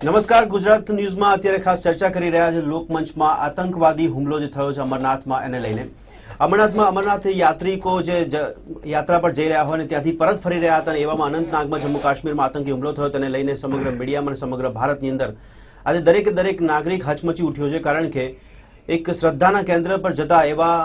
નમસ્કાર ગુજરાત ન્યૂઝમાં અત્યારે ખાસ ચર્ચા કરી રહ્યા છે લોકમંચમાં આતંકવાદી હુમલો જે થયો છે અમરનાથમાં એને લઈને. અમરનાથમાં અમરનાથ યાત્રિકો જે યાત્રા પર જઈ રહ્યા હોય અને ત્યાંથી પરત ફરી રહ્યા હતા અને એવામાં અનંતનાગમાં જમ્મુ કાશ્મીરમાં આતંકી હુમલો થયો તેને લઈને સમગ્ર મીડિયામાં અને સમગ્ર ભારતની અંદર આજે દરેકે દરેક નાગરિક હચમચી ઉઠ્યો છે કારણ કે એક શ્રદ્ધાના કેન્દ્ર પર જતા એવા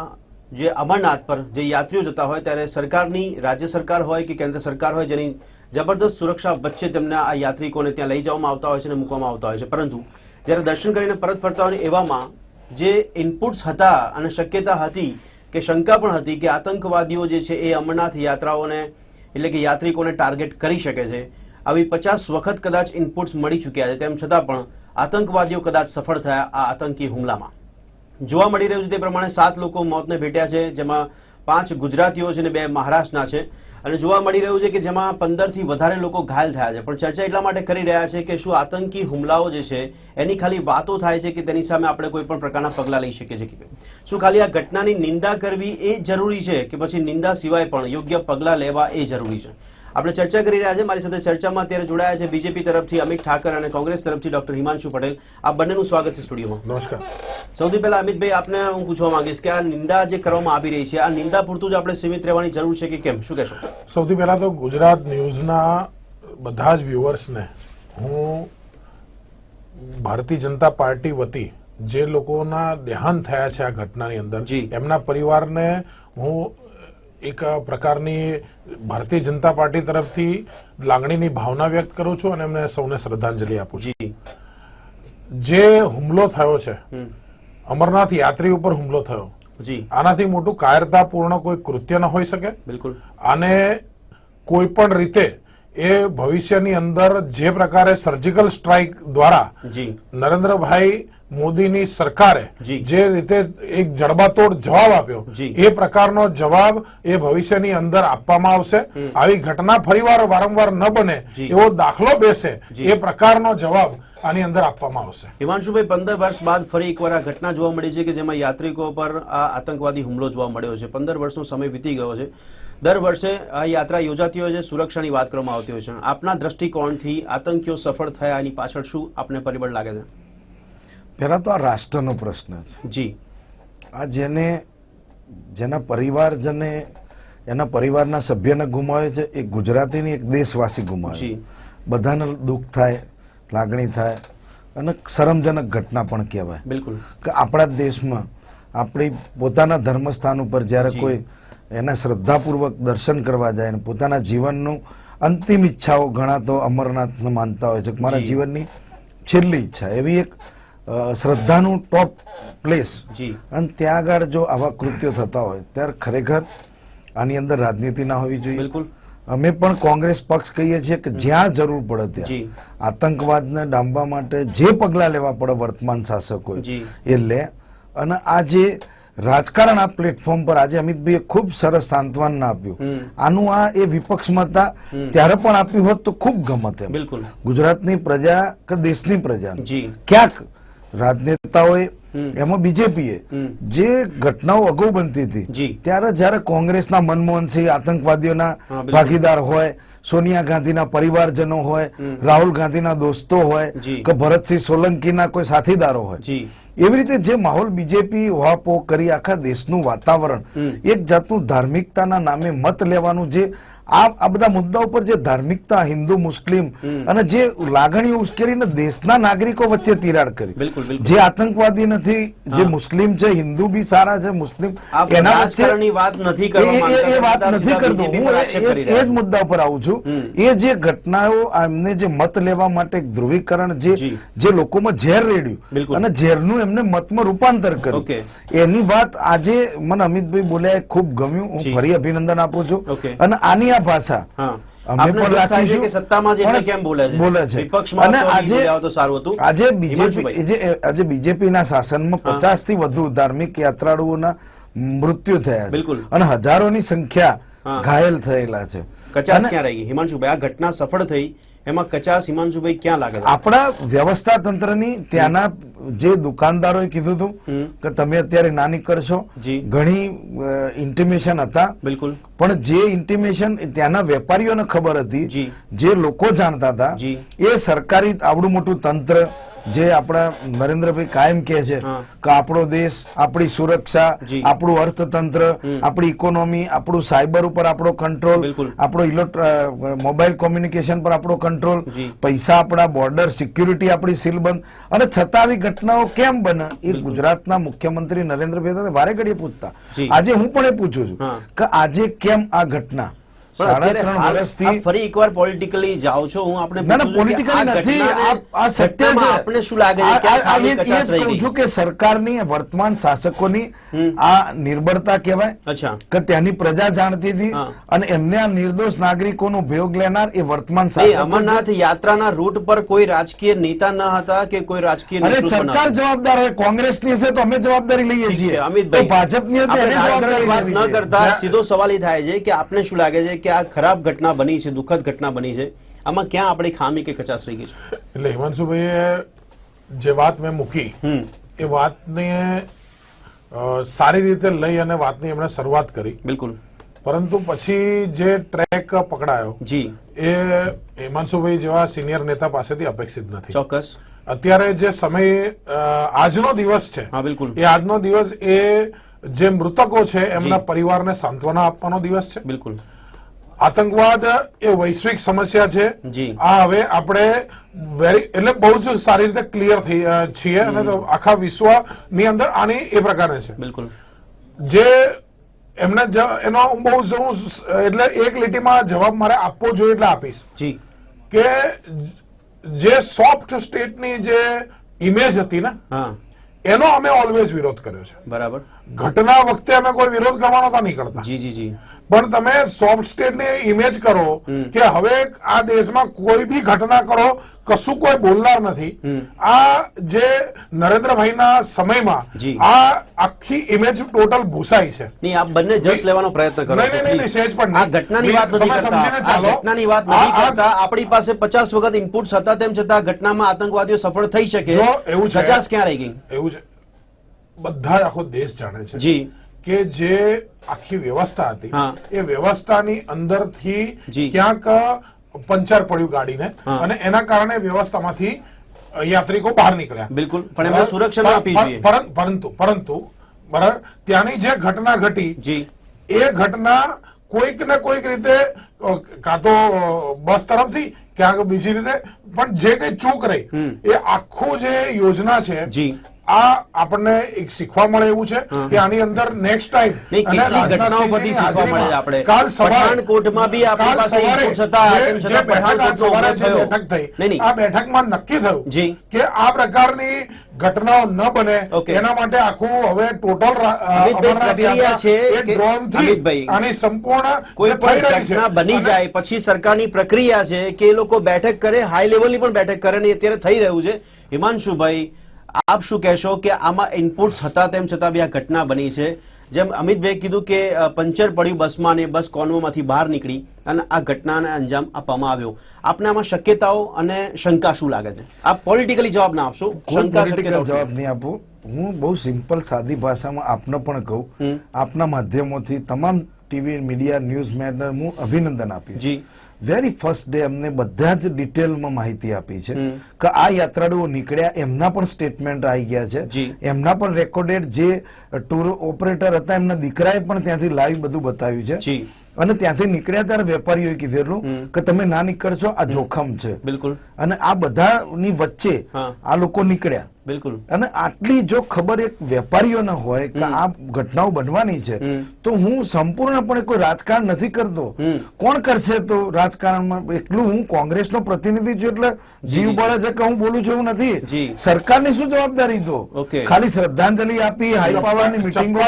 જે અમરનાથ પર જે યાત્રીઓ જતા હોય ત્યારે સરકારની રાજ્ય સરકાર હોય કે કેન્દ્ર સરકાર હોય જેની જબરદસ્ત સુરક્ષા વચ્ચે તેમના આ યાત્રિકોને ત્યાં લઈ જવામાં આવતા હોય છે અને મૂકવામાં આવતા હોય છે. પરંતુ જ્યારે દર્શન કરીને પરત ફરતા હોય એવામાં જે ઇનપુટ્સ હતા અને શક્યતા હતી કે શંકા પણ હતી કે આતંકવાદીઓ જે છે એ અમરનાથ યાત્રાઓને એટલે કે યાત્રિકોને ટાર્ગેટ કરી શકે છે, આવી પચાસ વખત કદાચ ઇનપુટ્સ મળી ચૂક્યા છે. તેમ છતાં પણ આતંકવાદીઓ કદાચ સફળ થયા આ આતંકી હુમલામાં. જોવા મળી રહ્યું છે તે પ્રમાણે સાત લોકો મોતને ભેટ્યા છે, જેમાં પાંચ ગુજરાતીઓ છે અને બે મહારાષ્ટ્રના છે. અને જોવા મળી રહ્યું છે કે જેમાં પંદરથી વધારે લોકો ઘાયલ થયા છે પણ ચર્ચા એટલા માટે કરી રહ્યા છે કે શું આતંકી હુમલાઓ જે છે, એની ખાલી વાતો થાય છે કે તેની સામે આપણે કોઈ પણ પ્રકારના પગલાં લઈ શકીએ છીએ કે? શું ખાલી આ ઘટનાની નિંદા કરવી એ જરૂરી છે કે પછી નિંદા સિવાય પણ યોગ્ય પગલાં લેવા એ જરૂરી છે આપણે ચર્ચા કરી રહ્યા છે. મારી સાથે ચર્ચામાં અત્યારે જોડાયા છે બીજેપી તરફથી અમિત ઠાકર અને કોંગ્રેસ તરફથી ડોક્ટર હિમાંશુ પટેલ. આ બંનેનું સ્વાગત છે સ્ટુડિયોમાં. નમસ્કાર. સૌથી પહેલા અમિતભાઈ આપને હું પૂછવા માંગીશ કે આ નિંદા જે કરવામાં આવી રહી છે આ નિંદા પૂરતું જ આપણે સીમિત રહેવાની જરૂર છે કે કેમ? શું કહેશો? સૌથી પહેલા તો ગુજરાત ન્યૂઝના બધા જ વ્યુઅર્સને હું ભારતીય જનતા પાર્ટી વતી જે લોકોના દેહાંત થયા છે આ ઘટનાની અંદર એમના પરિવારને હું એક પ્રકારની ભારતીય જનતા પાર્ટી તરફથી લાગણીની ભાવના વ્યક્ત કરું છું અને એમને સૌને શ્રદ્ધાંજલિ આપું છું. જે. હુમલો થયો છે અમરનાથ યાત્રી ઉપર હુમલો થયો. આનાથી મોટું કાયરતાપૂર્ણ કોઈ કૃત્ય ન હોઈ શકે. બિલકુલ. અને કોઈ પણ રીતે એ ભવિષ્યની અંદર જે પ્રકારે સર્જિકલ સ્ટ્રાઇક દ્વારા નરેન્દ્રભાઈ મોદીની સરકારે જે. રીતે એક જડબાતોડ જવાબ આપ્યો એ પ્રકારનો જવાબ એ ભવિષ્યની અંદર આપવામાં આવશે. આવી ઘટના ફરીવાર વારંવાર ન બને. એવો દાખલો બેસે. એ પ્રકારનો જવાબ આની અંદર આપવામાં આવશે. હિમાંશુભાઈ પંદર વર્ષ બાદ ફરી એકવાર આ ઘટના જોવા મળી છે કે જેમાં યાત્રિકો પર આ આતંકવાદી હુમલો જોવા મળ્યો છે. પંદર વર્ષનો સમય વીતી ગયો છે. દર વર્ષે આ યાત્રા યોજાતી હોય છે. સુરક્ષાની વાત કરવામાં આવતી હોય છે. આપના દ્રષ્ટિકોણથી આતંકીઓ સફળ થયા એની પાછળ શું આપને પરિબળ લાગે છે? પહેલા તો આ રાષ્ટ્રનો પ્રશ્ન છે. જી. આ જેને જેના પરિવારજને એના પરિવારના સભ્યને ગુમાવે છે એ ગુજરાતીની એક દેશવાસી ગુમાવે છે. બધાને દુઃખ થાય લાગણી થાય અને શરમજનક ઘટના પણ કહેવાય. બિલકુલ. કે આપણા દેશમાં આપણી પોતાના ધર્મસ્થાન ઉપર જ્યારે કોઈ એના શ્રદ્ધાપૂર્વક દર્શન કરવા જાય અને પોતાના જીવનનું અંતિમ ઈચ્છાઓ ઘણા તો અમરનાથને માનતા હોય છે મારા જીવનની છેલ્લી ઈચ્છા. એવી એક શ્રદ્ધાનું ટોપ પ્લેસ અને ત્યાં આગળ જો આવા કૃત્યો થતા હોય ત્યારે ખરેખર આની અંદર રાજનીતિ ના હોવી જોઈએ. બિલકુલ. અમે પણ કોંગ્રેસ પક્ષ કહીએ છીએ કે જ્યાં જરૂર પડે ત્યાં. આતંકવાદને ડામવા માટે જે પગલાં લેવા પડે વર્તમાન શાસકો. એ લે. અને આ જે રાજકારણ આ પ્લેટફોર્મ પર આજે અમિતભાઈએ ખૂબ સરસ સાંત્વન આપ્યું. આનું આ એ વિપક્ષમાં હતા ત્યારે પણ આપ્યું હોત તો ખૂબ ગમત એમ. બિલકુલ. ગુજરાતની પ્રજા કે દેશની પ્રજા? ક્યાંક રાજનેતાઓએ એમાં બીજેપીએ જે ઘટનાઓ અગાઉ બનતી હતી ત્યારે જયારે કોંગ્રેસના મનમોહનસિંહ આતંકવાદીઓના ભાગીદાર હોય સોનિયા ગાંધીના પરિવારજનો હોય રાહુલ ગાંધીના દોસ્તો હોય. કે ભરતસિંહ સોલંકીના કોઈ સાથીદારો હોય. એવી રીતે જે માહોલ બીજેપી વાપો કરી આખા દેશનું વાતાવરણ. એક જાતનું ધાર્મિકતાના નામે મત લેવાનું જે આ બધા મુદ્દા ઉપર જે ધાર્મિકતા હિન્દુ મુસ્લિમ અને જે લાગણીઓ ઉશ્કેરીને દેશના નાગરિકો વચ્ચે તિરાડ કરી. જે આતંકવાદી નથી જે મુસ્લિમ છે હિન્દુ બી સારા છે મુસ્લિમ એના વચ્ચે વાત નથી એ- વાત નથી કરતો. હું એ- જ મુદ્દા ઉપર આવું છું. એ જે ઘટનાઓ એમને જે મત લેવા માટે ધ્રુવીકરણ જે જે. લોકોમાં ઝેર રેડ્યું અને ઝેરનું એમને મતમાં રૂપાંતર કર્યું. એની વાત આજે મને અમિતભાઈ બોલ્યા ખૂબ ગમ્યું. હું ફરી અભિનંદન આપું છું. અને આની આ ભાષા. અમે પણ દુઃખ થાય છે રાખીશું. કે સત્તામાં એટલે કેમ બોલે છે? બોલે છે. વિપક્ષમાં અને તો નહીં આજે તો સારું હતું. આજે બીજેપી. આજે બીજેપીના શાસનમાં પચાસથી વધુ ધાર્મિક યાત્રાળુઓના મૃત્યુ થયા બિલકુલ. અને હજારોની સંખ્યા ઘાયલ થયેલા છે. કચાસ ક્યાં રહી? હિમાંશુભાઈ આ ઘટના સફળ થઈ. એમાં કચાસ હિમાંશુભાઈ ક્યાં લાગે આપણા વ્યવસ્થા તંત્રની ત્યાંના જે દુકાનદારોએ કીધું હતું કે તમે અત્યારે નાની કરશો. ઘણી ઇન્ટિમેશન હતા. બિલકુલ. પણ જે ઇન્ટિમેશન ત્યાંના વેપારીઓને ખબર હતી જે. લોકો જાણતા હતા એ સરકારી આવડું મોટું તંત્ર જે આપણા નરેન્દ્રભાઈ કાયમ કે છે કે આપણો દેશ આપણી સુરક્ષા આપણું અર્થતંત્ર આપણી ઇકોનોમી આપણું સાયબર ઉપર આપણો કંટ્રોલ આપણો ઇલેક્ટ્રો મોબાઈલ કોમ્યુનિકેશન પર આપણો કંટ્રોલ પૈસા આપણા બોર્ડર સિક્યુરિટી આપણી સીલબંધ. અને છતાં આવી ઘટનાઓ કેમ બને એ ગુજરાતના મુખ્યમંત્રી નરેન્દ્રભાઈ સાથે વારે ઘડીએ પૂછતા. આજે હું પણ એ પૂછું છું કે આજે કેમ આ ઘટના? ફરી એકવાર પોલિટિકલી જાઓ છો હું આપણે ના પોલિટિકલી નથી. આ સત્ય છે. શું લાગે છે? છું કે સરકારની વર્તમાન શાસકોની આ નિર્બળતા કહેવાય કે ત્યાંની પ્રજા જાણતી હતી અને એમને આ નિર્દોષ નાગરિકોનો ભોગ લેનાર એ વર્તમાન અમરનાથ યાત્રાના રૂટ પર કોઈ રાજકીય નેતા ન હતા કે કોઈ રાજકીય અરે સરકાર જવાબદાર હોય કોંગ્રેસની હશે તો અમે જવાબદારી લઈએ છીએ. અમિતભાઈ. ભાજપની હશે ન કરતા સીધો સવાલ એ થાય છે કે આપને શું લાગે છે કે આ ખરાબ ઘટના બની છે દુઃખદ ઘટના બની છે આમાં ક્યાં આપણી ખામી કે કચાસ રહી ગઈ છે? એટલે હિમાંશુભાઈએ જે વાત મેં મૂકી હમ. એ વાતને સારી રીતે લઈ અને વાતની એમણે શરૂઆત કરી. બિલકુલ. પરંતુ પછી જે ટ્રેક પકડાયો જી. એ હિમાંશુભાઈ જેવા સિનિયર નેતા પાસેથી અપેક્ષિત નથી. ચોક્કસ. અત્યારે જે સમય આજનો દિવસ છે હા બિલકુલ. એ આજનો દિવસ એ જે મૃતકો છે એમના પરિવારને સાંત્વના આપવાનો દિવસ છે. બિલકુલ. આતંકવાદ એ વૈશ્વિક સમસ્યા છે. આ હવે આપણે વેરી એટલે બહુ જ સારી રીતે ક્લિયર થઈ છીએ અને આખા વિશ્વની અંદર આની એ પ્રકારે છે. બિલકુલ. જે એમને એનો હું બહુ જ હું એટલે એક લીટીમાં જવાબ મારે આપવો જોઈએ એટલે આપીશ. જી. કે જે સોફ્ટ સ્ટેટની જે ઇમેજ હતી ને હા. એનો અમે ઓલવેઝ વિરોધ કર્યો છે. બરાબર. ઘટના વખતે અમે કોઈ વિરોધ કરવાનો તો નહીં કરતા. જી જી જી. પણ તમે સોફ્ટ સ્ટેટની ઇમેજ કરો કે હવે આ દેશમાં કોઈ બી ઘટના કરો કશું કોઈ બોલનાર નથી. આ જે નરેન્દ્રભાઈના સમયમાં આ આખી ઇમેજ ટોટલ ભૂસાઈ છે. નહીં આપ બંને જજ લેવાનો પ્રયત્ન કરો નહીં, નહીં, નહીં, સેજ પણ આ ઘટનાની વાત નથી કરતા. ચાલો. ઘટનાની વાત નથી કરતા. આપણી પાસે પચાસ વખત ઇનપુટ્સ હતા તેમ છતાં ઘટનામાં આતંકવાદીઓ સફળ થઈ શકે. જો એવું છે. પચાસ ક્યાં રહી ગઈ? એવું બધા આખો દેશ જાણે છે જી. કે જે આખી વ્યવસ્થા હતી એ વ્યવસ્થાની અંદરથી. ક્યાંક પંચર પડ્યું ગાડીને અને એના કારણે વ્યવસ્થામાંથી યાત્રિકો બહાર નીકળ્યા. બિલકુલ. પણ એમને સુરક્ષા આપી જોઈએ. પરંતુ પરંતુ બરાબર? ત્યાંની જે ઘટના ઘટી જી. એ ઘટના કોઈક ને કોઈક રીતે કાં તો બસ તરફથી ક્યાંક બીજી રીતે પણ જે કઈ ચૂક રહી એ આખું જે યોજના છે જી. આ આપણને એક શીખવા મળે એવું છે કે આની અંદર નેક્સ્ટ ટાઈમ કેટલી ઘટનાઓ બધી શીખવા મળે આપણે. કાલ પઠાણકોટમાં બી આપણી પાસે તેમ છતાં જે આજ સવારે જે. બેઠક થઈ. આ બેઠકમાં નક્કી થયું કે આ પ્રકારની ઘટનાઓ ન બને એના માટે આખું હવે ટોટલ પ્રક્રિયા છે અમિતભાઈ, આની સંપૂર્ણ કોઈ પણ ઘટના બની જાય પછી સરકારની પ્રક્રિયા છે કે એ લોકો બેઠક કરે હાઈ લેવલની પણ બેઠક કરે ને અત્યારે થઈ રહ્યું છે હિમાંશુભાઈ આપ શું કહેશો કે આમાં ઇનપુટ્સ હતા તેમ છતાં બી આ ઘટના બની છે? જેમ અમિતભાઈ કીધું કે પંચર પડ્યું બસમાં ને બસ કોન્વોમાંથી બહાર નીકળી અને આ ઘટનાને અંજામ આપવામાં આવ્યો. આપને આમાં શક્યતાઓ અને શંકા શું લાગે છે? આપ પોલિટિકલી જવાબ ના આપશો. શંકા? જવાબ નહીં આપો. હું બહુ સિમ્પલ સાદી ભાષામાં આપને પણ કહું. આપના માધ્યમોથી તમામ ટીવી મીડિયા ન્યૂઝ મેનર હું અભિનંદન આપીશ. જી. વેરી ફર્સ્ટ ડે અમને બધા જ ડિટેલમાં માહિતી આપી છે કે આ યાત્રાળુઓ નીકળ્યા એમના પણ સ્ટેટમેન્ટ આવી ગયા છે. એમના પણ રેકોર્ડેડ જે ટૂર ઓપરેટર હતા એમના દીકરાએ પણ ત્યાંથી લાઈવ બધું બતાવ્યું છે. અને ત્યાંથી નીકળ્યા ત્યારે વેપારીઓએ કીધેલું કે તમે ના નીકળશો આ જોખમ છે. બિલકુલ. અને આ બધાની વચ્ચે આ લોકો નીકળ્યા. બિલકુલ. અને આટલી જો ખબર એક વેપારીઓને હોય કે આ ઘટનાઓ બનવાની છે તો હું સંપૂર્ણપણે કોઈ રાજકારણ નથી કરતો. કોણ કરશે તો રાજકારણમાં? એટલું હું કોંગ્રેસનો પ્રતિનિધિ છું એટલે જીવ બળે છે કે હું બોલું છું એવું નથી. સરકારની શું જવાબદારી તો? ખાલી શ્રદ્ધાંજલિ આપી હાઈ પાવરની મિટિંગો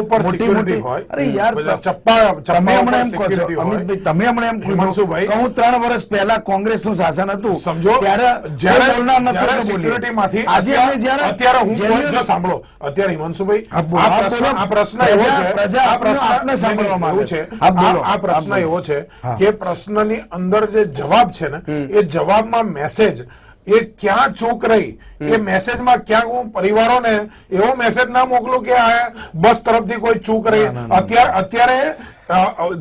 ઉપર મોટી મોટી હોય. અરે યાર ચપ્પા- ચપ્પા તમે હમણાં એમ કહો છો અમિતભાઈ તમે હમણાં એમ કહો છો હું ત્રણ વર્ષ પહેલા કોંગ્રેસનું શાસન હતું. સમજો ત્યારે જ્યારે બોલનાર બોલીએ. સિક્યુરિટીમાંથી આજે અત્યારે હું જો સાંભળો અત્યારે હિમાંશુભાઈ આ પ્રશ્ન. એવો છે આ પ્રશ્ન આપને સાંભળવા છે. છે. આપ બોલો, આ- આ પ્રશ્ન એવો છે કે પ્રશ્નની અંદર જે જવાબ છે ને એ જવાબમાં મેસેજ એ ક્યાં ચૂક રહી એ મેસેજમાં ક્યાંક હું પરિવારોને એવો મેસેજ ના મોકલું કે આ બસ તરફથી કોઈ ચૂક રહી. અત્યારે અત્યારે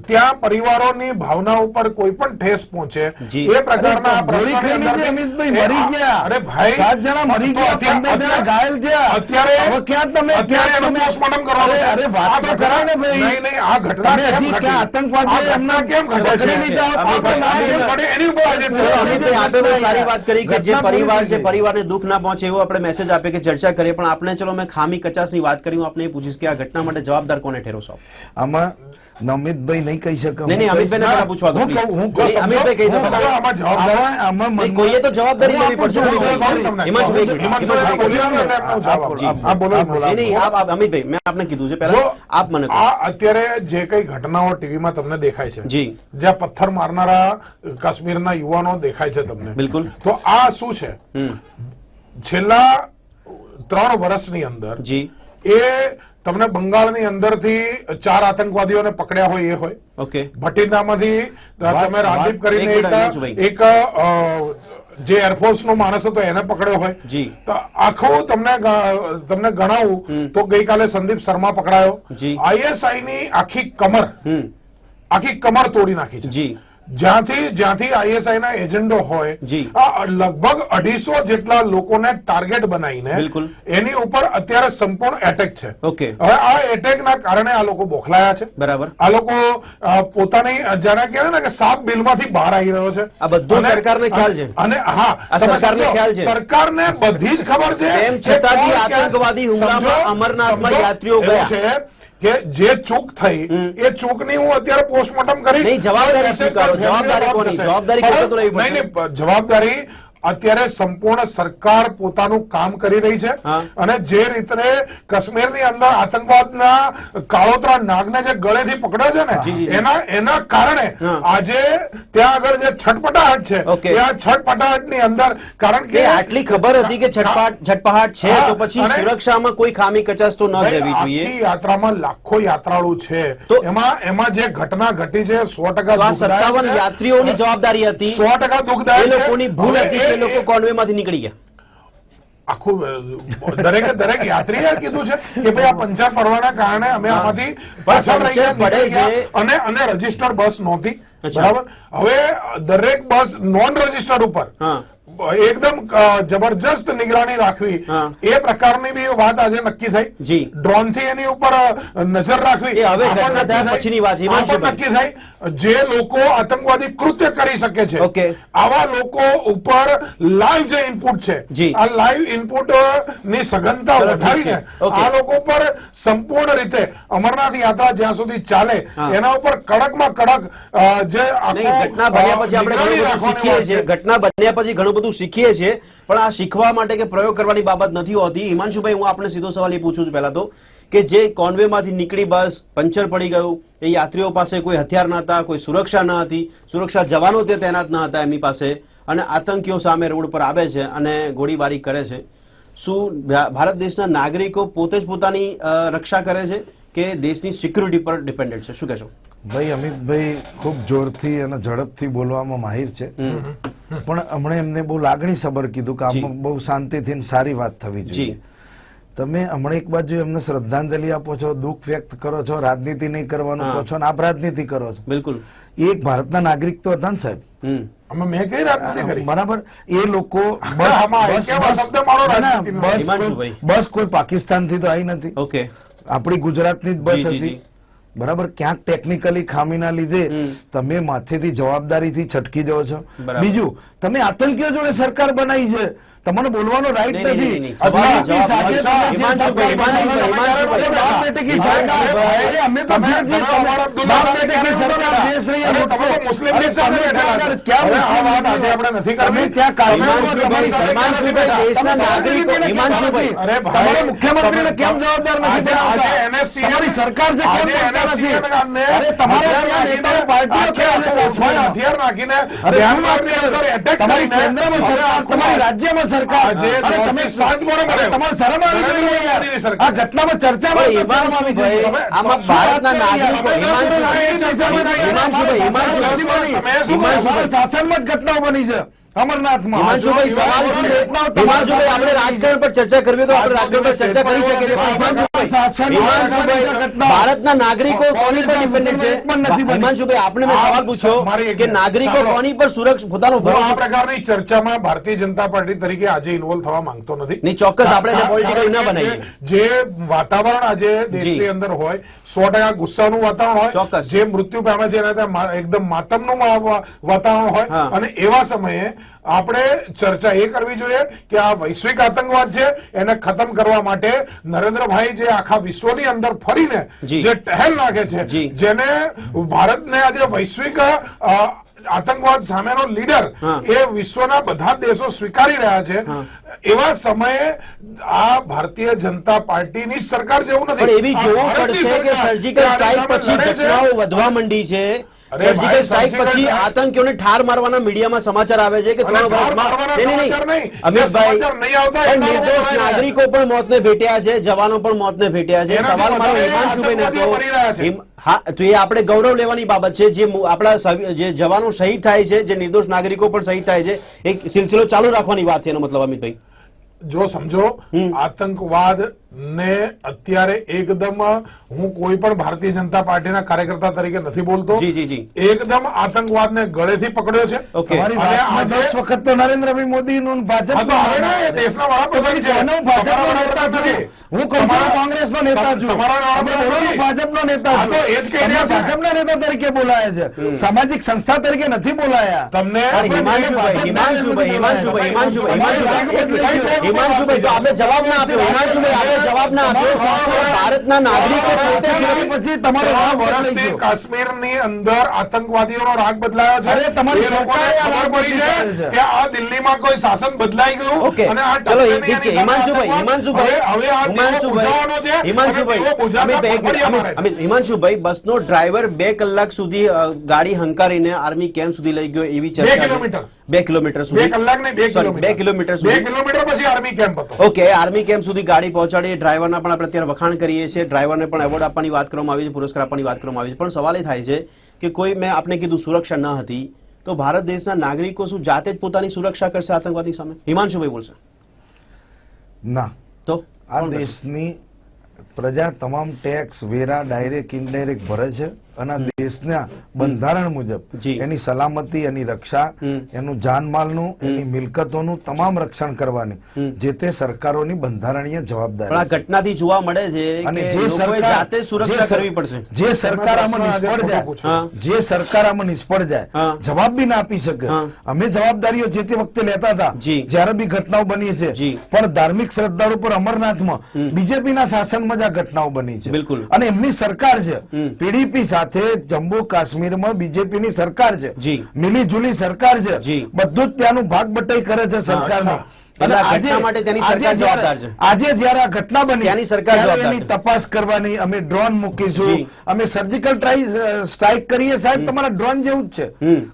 ત્યાં પરિવારોની ભાવના ઉપર કોઈ પણ ઠેસ પહોંચે એ પ્રકારના આ ગોળી પ્રશ્નની ખાઈને જે અંદરથી- અમિતભાઈ એ મરી આ- ગયા. અરે ભાઈ સાત જણા મરી ગયા, અત્યારે- પંદર જણા અત્યારે- ઘાયલ થયા. અત્યારે ક્યાં તમે- અત્યારે એનું પોસ્ટમોર્ટમ કરવાનું છે અરે, વાત તો ને ભાઈ. નહીં નહીં આ ઘટના કેમ ઘટી? એમના કેમ ઘટે ના? એની ઉપર આજે આપે સારી વાત કરી કે જે પરિવાર છે પરિવારને દુઃખ ના પહોંચે એવો આપણે મેસેજ આપે કે ચર્ચા કરીએ પણ આપણે ચલો મેં ખામી કચાસની વાત કરી હું આપણે એ પૂછીશ કે આ ઘટના માટે જવાબદાર કોને ઠેરવશો આમાં નમિતભાઈ નહીં કહી શકે નહીં. અમિતભાઈને ના, પૂછવા દો, હું અમિતભાઈ કહી દો. આમાં જવાબદારી આમાં- કોઈએ તો જવાબદારી લેવી પડશે અમિતભાઈ. હિમાંશુભાઈ. આ બોલો નહીં, આપ- અમિતભાઈ મેં આપને કીધું છે પહેલા આપ મને આ અત્યારે જે કઈ ઘટનાઓ ટીવીમાં તમને દેખાય છે જી. જ્યાં પથ્થર મારનારા કાશ્મીરના યુવાનો દેખાય છે તમને બિલકુલ. તો આ શું છે છેલ્લા ત્રણ વર્ષની અંદર જી એ તમને બંગાળની અંદરથી ચાર આતંકવાદીઓને પકડ્યા હોય એ હોય. ઓકે. ભટિંડામાંથી તમે રાજદીપ કરીને એક જે એરફોર્સ નો માણસ હતો એને પકડ્યો હોય. જી. તો આખું તમને તમને ગણાવું તો ગઈકાલે સંદીપ શર્મા પકડાયો. આઈએસઆઈ ની આખી કમર આખી કમર તોડી નાખી છે. જી. જ્યાંથી જ્યાંથી આઈએસઆઈ ના એજન્ડો હોય આ લગભગ અઢીસો જેટલા લોકોને ટાર્ગેટ બનાવીને એની ઉપર અત્યારે સંપૂર્ણ એટેક છે ઓકે. હવે આ એટેક ના કારણે આ લોકો બોખલાયા છે બરાબર. આ લોકો પોતાની જાણે કહેવાય ને કે સાપ બિલમાંથી બહાર આવી રહ્યો છે આ બધું સરકારને ખ્યાલ છે. અને હા સરકારને ખ્યાલ છે. સરકારને બધી જ ખબર છે તેમ છતાં આતંકવાદી હુમલામાં અમરનાથમાં યાત્રીઓ ગયા. છે કે જે ચૂક થઈ એ ચૂકની હું અત્યારે પોસ્ટમોર્ટમ કરીશ. જવાબદારી જવાબદારી? જવાબદારી અત્યારે સંપૂર્ણ સરકાર પોતાનું કામ કરી રહી છે અને જે રીતે કાશ્મીરની અંદર આતંકવાદના કાળોતરા નાગને જે ગળેથી પકડ્યો છે ને એના એના કારણે આજે ત્યાં આગળ જે છટપટાહટ છે. એ આ છટપટાહટની અંદર કારણ કે આટલી ખબર હતી કે છટપટાહટ છે તો પછી સુરક્ષામાં કોઈ ખામી કચાસ તો ન રહેવી જોઈએ. યાત્રામાં લાખો યાત્રાળુ છે. એમાં એમાં જે ઘટના ઘટી છે સો ટકા સત્તાવન યાત્રીઓની જવાબદારી હતી. સો ટકા દુઃખદાયી લોકોની ભૂલ હતી એ- લોકો કોન્વેમાંથી નીકળી ગયા. આખું દરેક દરેક યાત્રીએ કીધું છે કે ભાઈ આ પંચર પડવાના કારણે અમે આમાંથી પાછળ રહી ગયા. અને અને રજીસ્ટર્ડ બસ નહોતી. બરાબર? હવે દરેક બસ નોન રજીસ્ટર્ડ ઉપર. હા. એકદમ જબરજસ્ત નિગરાની રાખવી. એ પ્રકારની બી વાત આજે નક્કી થઈ. જી. ડ્રોનથી એની ઉપર નજર રાખવી. પછીની વાત. નક્કી થઈ. જે લોકો આતંકવાદી કૃત્ય કરી શકે છે. આવા લોકો ઉપર લાઈવ જે ઇનપુટ છે આ લાઈવ ઇનપુટની સઘનતા વધારીને આ લોકો પર સંપૂર્ણ રીતે અમરનાથ યાત્રા જ્યાં સુધી ચાલે એના ઉપર કડકમાં કડક જે ઘટના બન્યા પછી આપણે ઘણું બધું શીખીએ છીએ. ઘટના બન્યા પછી ઘણું બધું શીખીએ છીએ, પણ આ શીખવા માટે કે પ્રયોગ કરવાની બાબત નથી હોતી. હિમાંશુભાઈ, હું આપણે સીધો સવાલ એ પૂછું છું પહેલા તો, કે જે કોન્વેમાંથી નીકળી બસ, પંચર પડી ગયું, એ યાત્રીઓ પાસે કોઈ હથિયાર ન હતા, કોઈ સુરક્ષા ન હતી, સુરક્ષા જવાનો તે તૈનાત ન હતા એમની પાસે, અને આતંકીઓ સામે રોડ પર આવે છે અને ગોળીબારી કરે છે. શું ભારત દેશના નાગરિકો પોતે જ પોતાની રક્ષા કરે છે કે દેશની સિક્યુરિટી પર ડિપેન્ડન્ટ છે? શું કહેશો? ભાઈ અમિતભાઈ ખૂબ જોરથી અને ઝડપથી બોલવામાં માહિર છે. પણ હમણાં એમને બહુ લાગણી સબર કીધું કે આમાં બહુ શાંતિથી સારી વાત થવી જોઈએ. તમે હમણાં એક બાજુ એમને શ્રદ્ધાંજલિ આપો છો દુઃખ વ્યક્ત કરો છો રાજનીતિ નહીં કરવાનું કહો છો અને આપ રાજનીતિ કરો છો. બિલકુલ. એ એક ભારતના નાગરિક તો હતા ને સાહેબ? હમ. અમે મેં કઈ રાજનીતિ કરી? બરાબર. એ લોકો? બસ કોઈ- બસ કોઈ પાકિસ્તાનથી તો આવી નથી. ઓકે. આપણી ગુજરાતની જ બસ હતી. બરાબર? ક્યાંક ટેકનિકલી ખામીના લીધે તમે માથેથી જવાબદારીથી છટકી જાઓ છો. બીજું તમે આતંકીઓ જોડે સરકાર બનાવી છે. તમને બોલવાનો રાઈટ નહીં, નહીં, નથી નહીં, નહીં. સવાલ BJP જવાબ સાથે નહીં. તમે જે હિમાંશુભાઈ, સરકાર હિમાંશુભાઈ, બનાવી, હિમાંશુભાઈ. અરે બાપ બેટે કી સરકાર. હિમાંશુભાઈ. અરે અમે તો તમે- જે- જે તમે તમે- અમારા અબ્દુલ્લા બાપ સાહેબ બેટે કી ક્યારે સરકાર બોલતા? દેશ રહી અરે લૂંટ તમે તો લો. મુસ્લિમ અરે લીગ સાથે તમે બેઠેલા ક્યાં છો. ક્યાં હવે આ મુસ્લિમ વાત આજે લીગ આપણે નથી તમે કરવી. ત્યાં કાશ્મીરમાં હિમાંશુભાઈ, તમારી સરકાર નથી હિમાંશુભાઈ, બેઠા. દેશના તમે નાગરિકો- નાગરિકોને કેમ હિમાંશુભાઈ. નથી? અરે ભાઈ, તમારા મુખ્યમંત્રીને તમે- કેમ જવાબદાર નથી આજે- બનાવતા? આજે NSCN તમારી સરકાર છે કેમ આજે કરતા નથી? NSCN ને અરે તમારા હથિયાર ત્યાં નાખીને- નેતાઓ પાર્ટીઓ આખે કરે છે આખું કાશ્મીરમાં. હથિયાર નાખીને અરે મ્યાનમારની શું વાત અંદર કરો? attack તમારી કરીને કેન્દ્રમાં હવે સરકાર આખું તમારી રાજ્યમાં સરકાર. તમે શાંત. તમારે શરમ આવી. આ ઘટનામાં ચર્ચામાં આમાં ભારતના નાગરિકો- હિમાંશુભાઈ. હિમાંશુભાઈ, શાસનમાં જ ઘટનાઓ બની છે. અમરનાથમાં સવાલ છે. હિમાંશુભાઈ આપણે રાજકારણ પર ચર્ચા કરવી તો આપણે રાજકારણ પર ચર્ચા કરી શકીએ છીએ. પણ હિમાંશુભાઈ હિમાંશુભાઈ ભારતના નાગરિકો કોની પર ડિપેન્ડન્ટ છે? પણ નથી બની. હિમાંશુભાઈ આપણે મેં સવાલ પૂછ્યો કે નાગરિકો કોની પર સુરક્ષ પોતાનો આ પ્રકારની ચર્ચામાં ભારતીય જનતા પાર્ટી તરીકે આજે ઇન્વોલ્વ થવા માંગતો નથી. ચોક્કસ આપણે ના બનાવીએ. જે વાતાવરણ આજે દેશની અંદર હોય સો ટકા ગુસ્સાનું વાતાવરણ હોય ચોક્કસ. જે મૃત્યુ પામે છે એના એકદમ માતમનું વાતાવરણ હોય અને એવા સમયે આપણે ચર્ચા એ કરવી જોઈએ કે આ વૈશ્વિક આતંકવાદ છે એને ખતમ કરવા માટે નરેન્દ્રભાઈ જે આખા વિશ્વની અંદર ફરીને જે. ટહેલ નાખે છે જેને ભારતને આજે વૈશ્વિક આતંકવાદ સામેનો લીડર એ વિશ્વના બધા દેશો સ્વીકારી રહ્યા છે. એવા સમયે આ ભારતીય જનતા પાર્ટીની સરકાર જેવું નથી. એવી જોવું પડશે કે સર્જિકલ સ્ટ્રાઇક પછી ઘટનાઓ વધવા માંડી છે. સર્જિકલ સ્ટ્રાઇક પછી આતંકીઓને ઠાર મારવાના મીડિયામાં સમાચાર આવે છે કે ત્રણ વર્ષમાં નહીં, નહીં, અમિતભાઈ પણ નિર્દોષ નાગરિકો પણ મોતને ભેટ્યા છે જવાનો પણ મોતને ભેટ્યા છે. સવાલ મારો હિમાંશુભાઈ. હતો હા તો એ આપણે ગૌરવ લેવાની બાબત છે. જે આપણા જે જવાનો શહીદ થાય છે જે નિર્દોષ નાગરિકો પણ શહીદ થાય છે એક સિલસિલો ચાલુ રાખવાની વાત છે એનો મતલબ અમિતભાઈ. જો સમજો આતંકવાદ ને અત્યારે એકદમ હું કોઈ પણ ભારતીય જનતા પાર્ટીના કાર્યકર્તા તરીકે નથી બોલતો. જી, જી, જી. એકદમ આતંકવાદને ગળેથી પકડ્યો છે. દસ વખત તો નરેન્દ્રભાઈ મોદીનું ભાજપ હા, તો હવે ને એ દેશના વડાપ્રધાન છે. એનો ભાજપનો તમારા નેતા વડાપ્રધાન છું. નથી. હું કહું છું તમારા- કોંગ્રેસનો નેતા છું. તમારા અમે વડાપ્રધાન બોલો નથી. ભાજપનો નેતા હા, છું. તો એ જ કહી તમને રહ્યા છે. ભાજપના નેતા તરીકે બોલાયા છે. સામાજિક સંસ્થા તરીકે નથી બોલાયા. તમને હિમાંશુભાઈ હિમાંશુભાઈ હિમાંશુભાઈ હિમાંશુભાઈ હિમાંશુભાઈ આપણે જવાબ ના આપ્યો હિમાંશુભાઈ જવાબ ના આપ્યો ભારતના નાગરિકો પછી તમારો રાગ વર્ષથી કાશ્મીરની અંદર આતંકવાદીઓનો રાગ બદલાયો છે. તમારી સરકારે ખબર પડી છે. કે આ દિલ્હીમાં કોઈ શાસન બદલાઈ ગયું અને આ ચલો હિમાંશુભાઈ. હિમાંશુભાઈ હવે આ છે હિમાંશુભાઈ હિમાંશુભાઈ બસનો ડ્રાઈવર બે કલાક સુધી ગાડી હંકારીને આર્મી કેમ્પ સુધી લઈ ગયો એવી ચર્ચા કિલોમીટર. બે કિલોમીટર બે સુધી. કલાક નહીં બે કિલોમીટર બે કિલોમીટર. બે કિલોમીટર પછી આર્મી કેમ્પ હતો. ઓકે આર્મી કેમ્પ સુધી ગાડી પહોંચાડી ડ્રાઈવરના પણ આપણે અત્યારે વખાણ કરીએ છીએ. ડ્રાઈવરને પણ એવોર્ડ આપવાની વાત કરવામાં આવી છે પુરસ્કાર આપવાની વાત કરવામાં આવી છે. પણ સવાલ એ થાય છે કે કોઈ મેં આપને કીધું સુરક્ષા ન હતી તો ભારત દેશના નાગરિકો શું જાતે જ પોતાની સુરક્ષા કરશે આતંકવાદી સામે? હિમાંશુભાઈ બોલશે. ના. તો? આ દેશની પ્રજા તમામ ટેક્સ વેરા ડાયરેક્ટ ઇનડાયરેક્ટ ભરે છે. અને દેશના બંધારણ મુજબ. એની સલામતી એની રક્ષા એનું જાનમાલનું એની મિલકતોનું તમામ રક્ષણ કરવાની. જે તે સરકારોની બંધારણીય આ જવાબદારી ઘટનાથી જોવા મળે છે અને જે સરકાર જાતે સુરક્ષા કરવી પડશે. જે સરકાર આમાં નિષ્ફળ જાય જે સરકાર આમાં નિષ્ફળ જાય જવાબ બી ના આપી શકે. અમે જવાબદારીઓ જે તે વખતે લેતા હતા. જ્યારે બી ઘટનાઓ બની છે. પણ ધાર્મિક શ્રદ્ધાળુ પર અમરનાથમાં બીજેપીના શાસનમાં જ આ ઘટનાઓ બની છે. બિલકુલ. અને એમની સરકાર છે. પીડીપી સાથે જમ્મુ કાશ્મીરમાં બીજેપીની સરકાર છે. મિલીજુલી સરકાર છે. બધું જ ત્યાંનું ભાગ બટાઈ કરે છે સરકારનું. આજે- જ્યારે-. આજે આ ઘટના બની સરકાર એની તપાસ કરવાની અમે ડ્રોન મૂકીશું. અમે સર્જિકલ સ્ટ્રાઇક કરીએ. સાહેબ તમારા ડ્રોન જેવું જ છે.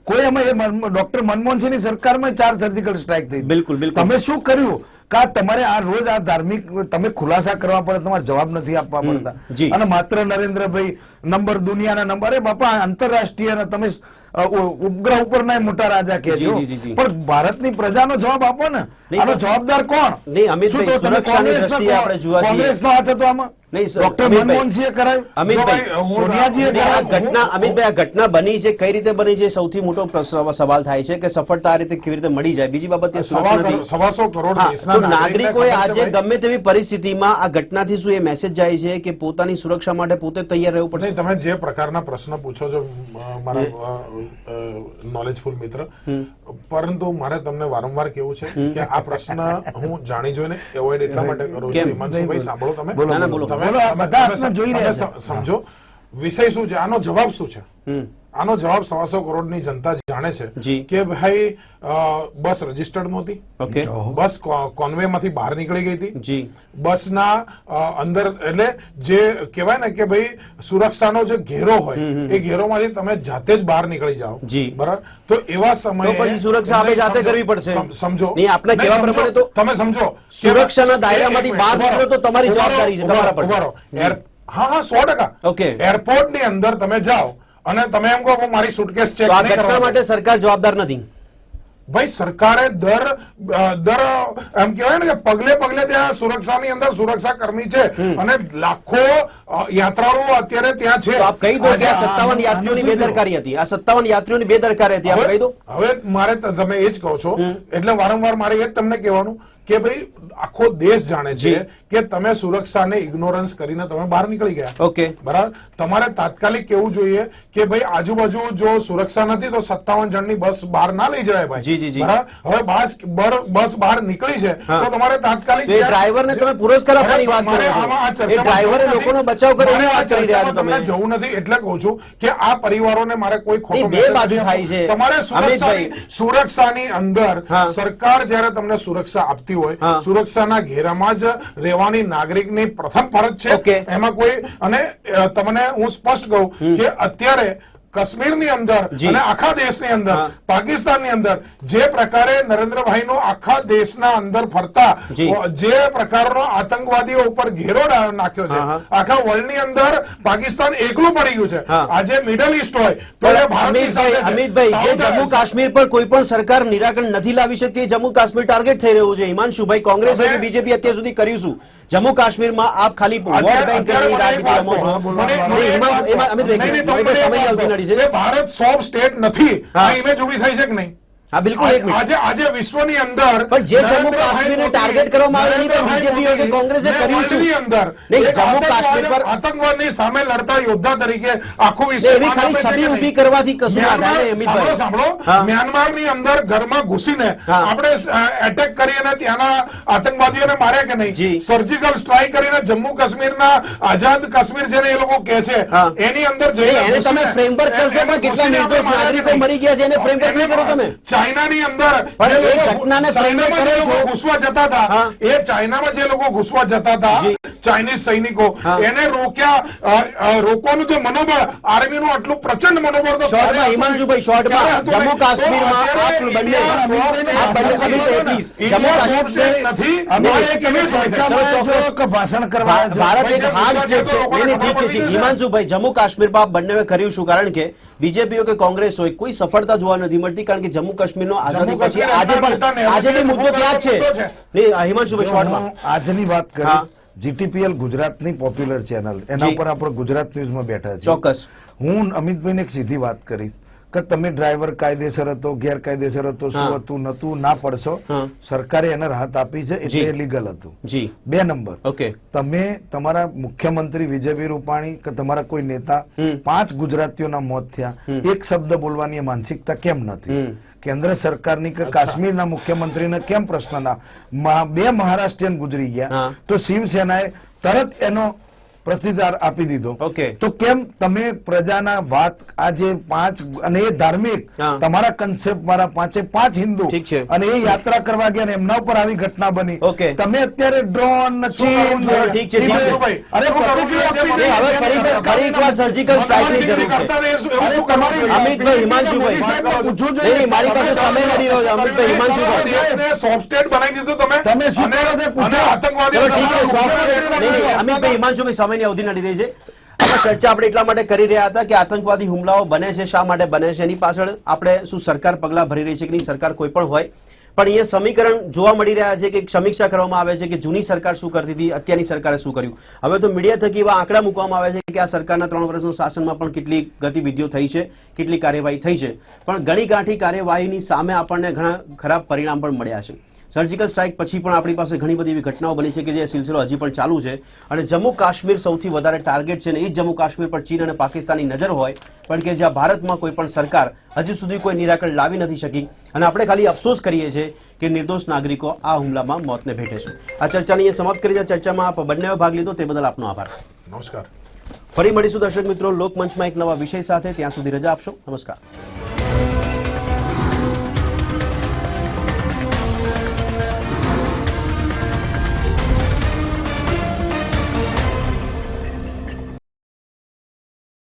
કોઈ અમે ડોક્ટર મનમોહનસિંહની સરકારમાં ચાર સર્જિકલ સ્ટ્રાઇક થઈ. બિલકુલ, બિલકુલ. તમે શું કર્યું? કા તમારે આ રોજ આ ધાર્મિક તમે ખુલાસા કરવા પડે તમારે જવાબ નથી આપવા પડતા. અને માત્ર નરેન્દ્રભાઈ નંબર દુનિયાના નંબર એ બાપા આંતરરાષ્ટ્રીય તમે ઉપગ્રહ ઉપર ના મોટા રાજા કે જી. પણ ભારતની પ્રજાનો જવાબ આપો ને. આનો જવાબદાર કોણ? નહીં, અમિત. કોંગ્રેસનો હાથ હતો આમાં? ઘટના અમિતભાઈ આ ઘટના બની છે કઈ રીતે બની છે સૌથી મોટો સવાલ થાય છે કે સફળતા આ રીતે કેવી રીતે મળી જાય? બીજી બાબત નાગરિકોએ આજે ગમે તેવી પરિસ્થિતિમાં આ ઘટનાથી શું એ મેસેજ જાય છે કે પોતાની સુરક્ષા માટે પોતે તૈયાર રહેવું પડશે? તમે જે પ્રકારના પ્રશ્ન પૂછો છો મારા નોલેજફુલ મિત્ર પરંતુ મારે તમને વારંવાર કેવું છે કે આ પ્રશ્ન હું જાણી જોઈને એવોઇડ એટલા માટે કરું છું. હિમાંશુભાઈ સાંભળો તમે. ના, ના, બોલો. તમે- બોલો, બધા જોઈ રહ્યા સમજો. વિષય શું છે? આનો જવાબ શું છે? આનો જવાબ સવાસો કરોડની જનતા જાણે છે કે ભાઈ બસ રજીસ્ટર્ડ નહોતી. ઓકે. બસ કોન્વે માંથી બહાર નીકળી ગઈ હતી. જી. બસના અંદર એટલે જે કહેવાય ને કે ભાઈ સુરક્ષાનો જે ઘેરો હોય એ ઘેરોમાંથી તમે જાતે જ બહાર નીકળી જાઓ. જી. બરાબર? તો એવા સમયે પછી સુરક્ષા આપણે જાતે કરવી પડશે. સમજો. નહીં, આપના કહેવા પ્રમાણે તો તમે સમજો. સુરક્ષાના દાયરામાંથી બહાર નીકળો તો તમારી જવાબદારી છે, તમારા પર. હા હા સો ટકા. ઓકે. એરપોર્ટની અંદર તમે જાઓ અને તમે એમ કહો કે મારી સુટકેસ ચેક ઘટના કરવા માટે. સરકાર જવાબદાર નથી. ભાઈ સરકારે દર દર એમ કહેવાય ને કે પગલે પગલે ત્યાં સુરક્ષાની અંદર સુરક્ષા કર્મી છે અને લાખો યાત્રાળુઓ અત્યારે ત્યાં છે. આપ કહી દો કે સત્તાવન યાત્રીઓની બેદરકારી હતી. આ સત્તાવન યાત્રીઓની બેદરકારી હતી. આપ કહી દો. હવે હવે મારે તમે એ જ કહો છો. એટલે વારંવાર મારે એ જ તમને કહેવાનું. કે ભાઈ આખો દેશ જાણે છે કે તમે સુરક્ષાને ઇગ્નોરન્સ કરીને તમે બહાર નીકળી ગયા. ઓકે. બરાબર? તમારે તાત્કાલિક કેવું જોઈએ કે ભાઈ આજુબાજુ જો સુરક્ષા નથી તો સત્તાવન જણની બસ બહાર ના લઈ જવાય ભાઈ. બરાબર? હવે બસ બસ બહાર નીકળી છે તો તમારે તાત્કાલિક ડ્રાઈવરને તમે પુરસ્કાર આપવાની વાત કરો આમાં આ ડ્રાઈવરે લોકોનો બચાવ મારે વાત કરી રહ્યા છો તમે. જવું નથી એટલે કહું છું કે આ પરિવારોને મારે કોઈ ખોટો બે બાજુ થાય છે. તમારે સુરક્ષાની સુરક્ષાની અંદર સરકાર જ્યારે તમને સુરક્ષા આપતી હોય સુરક્ષાના ઘેરામાં જ રહેવાની નાગરિકની પ્રથમ ફરજ. છે. એમાં કોઈ અને તમને હું સ્પષ્ટ કહું કે અત્યારે કાશ્મીરની અંદર અને આખા દેશની અંદર પાકિસ્તાનની અંદર જે પ્રકારે નરેન્દ્રભાઈનો આખા દેશના અંદર ફરતા જે. પ્રકારનો આતંકવાદીઓ ઉપર ઘેરો નાખ્યો છે. આખા વર્લ્ડની અંદર પાકિસ્તાન એકલું પડી ગયું છે. આજે મિડલ ઈસ્ટ હોય તો એ ભારતની અમિતભાઈ જે જમ્મુ કાશ્મીર પર કોઈ પણ સરકાર નિરાકરણ નથી લાવી શકતી જમ્મુ કાશ્મીર ટાર્ગેટ થઈ રહ્યું છે. હિમાંશુભાઈ કોંગ્રેસ અને બીજેપી અત્યાર સુધી કર્યું શું? જમ્મુ કાશ્મીરમાં આપ ખાલી વોટ બેંક અત્યારે ની રાજનીતિ રમો છો. અમિતભાઈ સમય વાત આવતી નડી છે. એ ભારત સોફ સ્ટેટ નથી. આ ઇમેજ ઊભી થઈ છે કે નહીં? હા બિલકુલ એક મિનિટ. આજે આજે વિશ્વની અંદર પણ જે જમ્મુ કાશ્મીરને ટાર્ગેટ કરવામાં આવે એની હોય કે કોંગ્રેસે કર્યું છે અંદર નહીં, જમ્મુ કાશ્મીર પર- આતંકવાદની સામે લડતા યોદ્ધા તરીકે આખું વિશ્વ એવી ખાલી છબી ઊભી કરવાથી કશું ના થાય મ્યાનમાર- સાંભળો. સાંભળો. મ્યાનમારની અંદર ઘરમાં ઘૂસીને આપણે એટેક કરીને ત્યાંના આતંકવાદીઓને માર્યા કે નહીં? સર્જિકલ સ્ટ્રાઇક કરીને જમ્મુ કાશ્મીરના આઝાદ કાશ્મીર જેને એ લોકો કહે છે એની અંદર જઈને તમે ફ્રેમવર્ક કરશો પણ કેટલા નિર્દોષ નાગરિકો મરી ગયા છે એને ફ્રેમવર્ક નહીં કરો તમે. ચાઇનાની અંદર ચાઇનામાં જે લોકો ઘૂસવા જતા હતા એ ચાઇનામાં જે લોકો ઘૂસવા જતા હતા ચાઇનીઝ સૈનિકો એને રોક્યા રોકવાનું જે મનોબળ આર્મીનું આટલું પ્રચંડ મનોબળ તો હિમાંશુભાઈ? શોર્ટમાં, જમ્મુ? કાશ્મીરમાં જમ્મુ કાશ્મીરમાં બંને કર્યું શું? કારણ કે બીજેપી કે કોંગ્રેસ હોય કોઈ સફળતા જોવા નથી મળતી. કારણ કે જમ્મુ કાશ્મીરનો આઝાદી પછી આજે પણ આજે બી મુદ્દો ત્યાં છે. નહીં હિમાંશુભાઈ શોર્ટમાં આજની વાત. કરીશ જીટીપીએલ ગુજરાતની પોપ્યુલર ચેનલ એના. ઉપર આપણે ગુજરાત ન્યૂઝમાં બેઠા છે ચોક્કસ. હું અમિતભાઈને એક સીધી વાત કરીશ કે તમે ડ્રાઈવર કાયદેસર હતો ગેરકાયદેસર હતો શું હતું નતું ના પડશો. સરકારે એને રાહત આપી છે એટલે લીગલ હતું. બે નંબર. ઓકે. તમે તમારા મુખ્યમંત્રી વિજયભાઈ રૂપાણી કે તમારા કોઈ નેતા પાંચ ગુજરાતીઓના મોત થયા. એક શબ્દ બોલવાની માનસિકતા કેમ નથી? કેન્દ્ર સરકારની કે કાશ્મીરના મુખ્યમંત્રીને કેમ પ્રશ્ન ના? બે મહારાષ્ટ્રીયન ગુજરી ગયા. તો શિવસેનાએ તરત એનો પ્રતિદાર આપી દીધો. ઓકે. તો કેમ તમે પ્રજાના વાત આજે પાંચ અને એ ધાર્મિક તમારા કન્સેપ્ટ મારા પાંચે પાંચ હિન્દુ ઠીક છે. અને એ યાત્રા કરવા ગયા અને એમના ઉપર આવી ઘટના બની. ઓકે. તમે અત્યારે ડ્રોન? ઠીક છે, અરે પ્રતિક્રિયા જોઈએ? અમિતભાઈ, હિમાંશુભાઈ. મારી પાસે સમય નથી રહ્યો અમિતભાઈ, હિમાંશુભાઈ. soft બનાવી દીધું તમે? તમે શું નહીં, અમિતભાઈ હિમાંશુભાઈ સમયની અવધિ નડી રહી છે. ચર્ચા આપણે એટલા માટે કરી રહ્યા હતા કે આતંકવાદી હુમલાઓ બને છે, શા માટે બને છે એની પાછળ આપણે શું સરકાર પગલાં ભરી રહી છે કે નહીં, સરકાર કોઈ પણ હોય. પણ અહીંયા સમીકરણ જોવા મળી રહ્યા છે કે સમીક્ષા કરવામાં આવે છે કે જૂની સરકાર શું કરતી હતી, અત્યારની સરકારે શું કર્યું. હવે તો મીડિયા થકી એવા આંકડા મૂકવામાં આવે છે કે આ સરકારના ત્રણ વર્ષના શાસનમાં પણ કેટલી ગતિવિધિઓ થઈ છે, કેટલી કાર્યવાહી થઈ છે. પણ ઘણી ગાંઠી કાર્યવાહીની સામે આપણને ઘણા ખરાબ પરિણામ પણ મળ્યા છે. સર્જિકલ સ્ટ્રાઇક પછી પણ આપણી પાસે ઘણી બધી એવી ઘટનાઓ બની છે કે જે સિલસિલો હજી પણ ચાલુ છે. અને જમ્મુ કાશ્મીર સૌથી વધારે ટાર્ગેટ છે અને એ જ જમ્મુ કાશ્મીર પર ચીન અને પાકિસ્તાનની નજર હોય પણ કે જ્યાં ભારતમાં કોઈ પણ સરકાર હજુ સુધી કોઈ નિરાકરણ લાવી નથી શકી. અને આપણે ખાલી અફસોસ કરીએ છીએ કે નિર્દોષ નાગરિકો આ હુમલામાં મોતને ભેટે છે. આ ચર્ચાની એ સમાપ્ત કરી છે ચર્ચામાં આપ બંને ભાગ લીધો તે બદલ આપનો આભાર. નમસ્કાર. ફરી મળીશું દર્શક મિત્રો લોકમંચમાં એક નવા વિષય સાથે. ત્યાં સુધી રજા આપશો. નમસ્કાર.